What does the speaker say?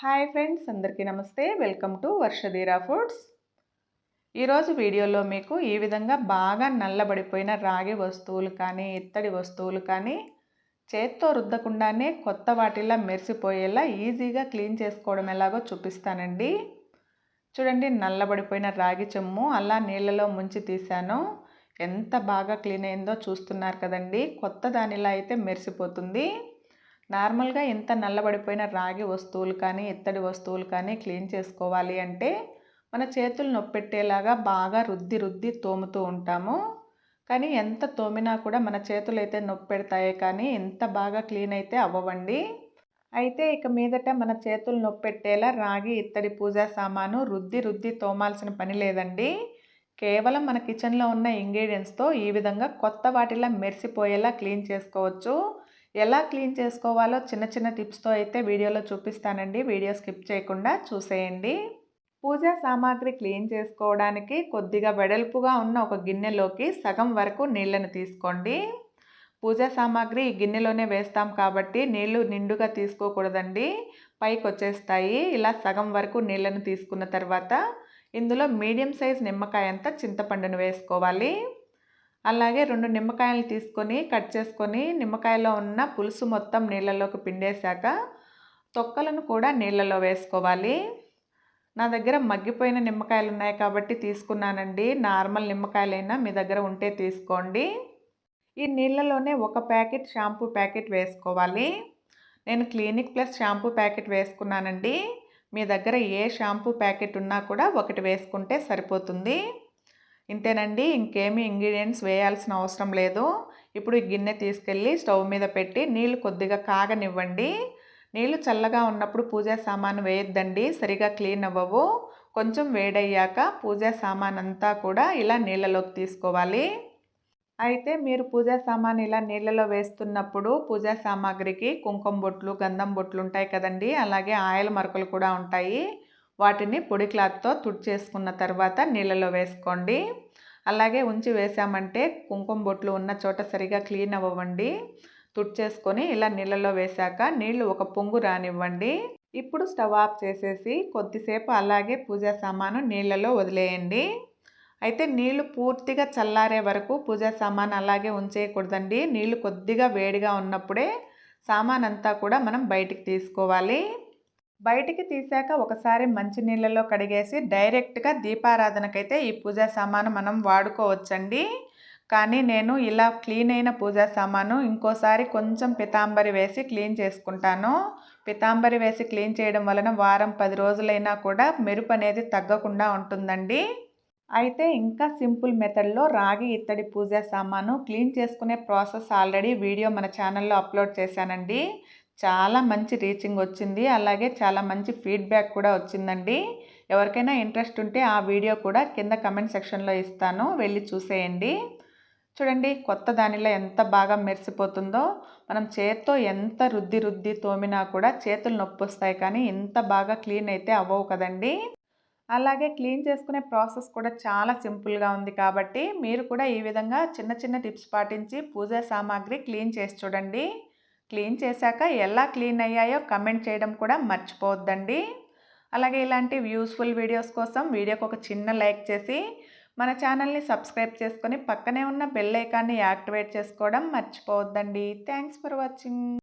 Hi friends అందరికీ నమస్తే. Welcome to Varshadheera foods. ఈరోజు వీడియోలో మీకు ఈ విధంగా బాగా నల్లబడిపోయిన రాగి వస్తువులు కానీ ఇత్తడి వస్తువులు కానీ చేత్తో రుద్దకుండానే కొత్త వాటిలా మెరిసిపోయేలా ఈజీగా క్లీన్ చేసుకోవడం ఎలాగో చూపిస్తానండి. చూడండి నల్లబడిపోయిన రాగి చెమ్ము అలా నీళ్ళలో ముంచి తీశాను. ఎంత బాగా క్లీన్ అయిందో చూస్తున్నారు కదండి. కొత్త దానిలా అయితే మెరిసిపోతుంది. నార్మల్గా ఎంత నల్లబడిపోయిన రాగి వస్తువులు కానీ ఇత్తడి వస్తువులు కానీ క్లీన్ చేసుకోవాలి అంటే మన చేతులు నొప్పెట్టేలాగా బాగా రుద్ది రుద్ది తోముతూ ఉంటాము. కానీ ఎంత తోమినా కూడా మన చేతులు అయితే నొప్పెడతాయే కానీ ఎంత బాగా క్లీన్ అయితే అవ్వవండి. అయితే ఇక మీదట మన చేతులు నొప్పెట్టేలా రాగి ఇత్తడి పూజా సామాను రుద్ది రుద్ది తోమాల్సిన పని లేదండి. కేవలం మన కిచెన్లో ఉన్న ఇంగ్రీడియంట్స్తో ఈ విధంగా కొత్త వాటిలా మెరిసిపోయేలా క్లీన్ చేసుకోవచ్చు. ఎలా క్లీన్ చేసుకోవాలో చిన్న చిన్న టిప్స్తో అయితే వీడియోలో చూపిస్తానండి. వీడియో స్కిప్ చేయకుండా చూసేయండి. పూజా సామాగ్రి క్లీన్ చేసుకోవడానికి కొద్దిగా వెడల్పుగా ఉన్న ఒక గిన్నెలోకి సగం వరకు నీళ్ళను తీసుకోండి. పూజా సామాగ్రి ఈ గిన్నెలోనే వేస్తాం కాబట్టి నీళ్ళు నిండుగా తీసుకోకూడదండి. పైకి వచ్చేస్తాయి ఇలా సగం వరకు నీళ్ళను తీసుకున్న తర్వాత ఇందులో మీడియం సైజ్ నిమ్మకాయ అంతా చింతపండును వేసుకోవాలి. అలాగే రెండు నిమ్మకాయలు తీసుకొని కట్ చేసుకొని నిమ్మకాయలో ఉన్న పులుసు మొత్తం నీళ్ళలోకి పిండేశాక తొక్కలను కూడా నీళ్ళలో వేసుకోవాలి. నా దగ్గర మగ్గిపోయిన నిమ్మకాయలు ఉన్నాయి కాబట్టి తీసుకున్నానండి. నార్మల్ నిమ్మకాయలైనా మీ దగ్గర ఉంటే తీసుకోండి. ఈ నీళ్ళలోనే ఒక ప్యాకెట్ షాంపూ ప్యాకెట్ వేసుకోవాలి. నేను క్లినిక్ ప్లస్ షాంపూ ప్యాకెట్ వేసుకున్నానండి. మీ దగ్గర ఏ షాంపూ ప్యాకెట్ ఉన్నా కూడా ఒకటి వేసుకుంటే సరిపోతుంది. ఇంతేనండి ఇంకేమీ ఇంగ్రీడియంట్స్ వేయాల్సిన అవసరం లేదు. ఇప్పుడు ఈ గిన్నె తీసుకెళ్ళి స్టవ్ మీద పెట్టి నీళ్ళు కొద్దిగా కాగనివ్వండి. నీళ్ళు చల్లగా ఉన్నప్పుడు పూజా సామాను వేయొద్దండి సరిగా క్లీన్ అవ్వవు. కొంచెం వేడయ్యాక పూజా సామాన్ అంతా కూడా ఇలా నీళ్ళలోకి తీసుకోవాలి. అయితే మీరు పూజా సామాన్ ఇలా నీళ్ళలో వేస్తున్నప్పుడు పూజా సామాగ్రికి కుంకుమ బొట్లు గంధం బొట్లు ఉంటాయి కదండి అలాగే ఆయిల్ మరకలు కూడా ఉంటాయి. వాటిని పొడి క్లాత్తో తుడిచేసుకున్న తర్వాత నీళ్ళలో వేసుకోండి. అలాగే ఉంచి వేసామంటే కుంకుమ బొట్లు ఉన్న చోట సరిగా క్లీన్ అవ్వండి తుడిచేసుకొని ఇలా నీళ్ళలో వేశాక నీళ్ళు ఒక పొంగు రానివ్వండి. ఇప్పుడు స్టవ్ ఆఫ్ చేసేసి కొద్దిసేపు అలాగే పూజా సామాను నీళ్ళలో వదిలేయండి. అయితే నీళ్ళు పూర్తిగా చల్లారే వరకు పూజా సామాన్ అలాగే ఉంచేయకూడదండి. నీళ్ళు కొద్దిగా వేడిగా ఉన్నప్పుడే సామాన్ అంతా కూడా మనం బయటికి తీసుకోవాలి. బయటికి తీసాక ఒకసారి మంచి నీళ్ళలో కడిగేసి డైరెక్ట్గా దీపారాధనకైతే ఈ పూజా సామాను మనం వాడుకోవచ్చండి. కానీ నేను ఇలా క్లీన్ అయిన పూజా సామాను ఇంకోసారి కొంచెం పితాంబరి వేసి క్లీన్ చేసుకుంటాను. పితాంబరి వేసి క్లీన్ చేయడం వలన వారం పది రోజులైనా కూడా మెరుపు అనేది తగ్గకుండా ఉంటుందండి. అయితే ఇంకా సింపుల్ మెథడ్లో రాగి ఇత్తడి పూజా సామాను క్లీన్ చేసుకునే ప్రాసెస్ ఆల్రెడీ వీడియో మన ఛానల్లో అప్లోడ్ చేశానండి. చాలా మంచి రీచింగ్ వచ్చింది. అలాగే చాలా మంచి ఫీడ్బ్యాక్ కూడా వచ్చిందండి. ఎవరికైనా ఇంట్రెస్ట్ ఉంటే ఆ వీడియో కూడా కింద కమెంట్ సెక్షన్లో ఇస్తాను. వెళ్ళి చూసేయండి. చూడండి కొత్త దానిలో ఎంత బాగా మెరిసిపోతుందో. మనం చేత్తో ఎంత రుద్ది రుద్ది తోమినా కూడా చేతులు నొప్పి వస్తాయి కానీ ఇంత బాగా క్లీన్ అయితే అవ్వవు కదండి. అలాగే క్లీన్ చేసుకునే ప్రాసెస్ కూడా చాలా సింపుల్గా ఉంది కాబట్టి మీరు కూడా ఈ విధంగా చిన్న చిన్న టిప్స్ పాటించి పూజా సామాగ్రి క్లీన్ చేసి చూడండి. క్లీన్ చేశాక ఎలా క్లీన్ అయ్యాయో కమెంట్ చేయడం కూడా మర్చిపోవద్దండి. అలాగే ఇలాంటి యూస్ఫుల్ వీడియోస్ కోసం వీడియోకి ఒక చిన్న లైక్ చేసి మన ఛానల్ని సబ్స్క్రైబ్ చేసుకొని పక్కనే ఉన్న బెల్ ఐకాన్ని యాక్టివేట్ చేసుకోవడం మర్చిపోవద్దండి. Thanks for watching.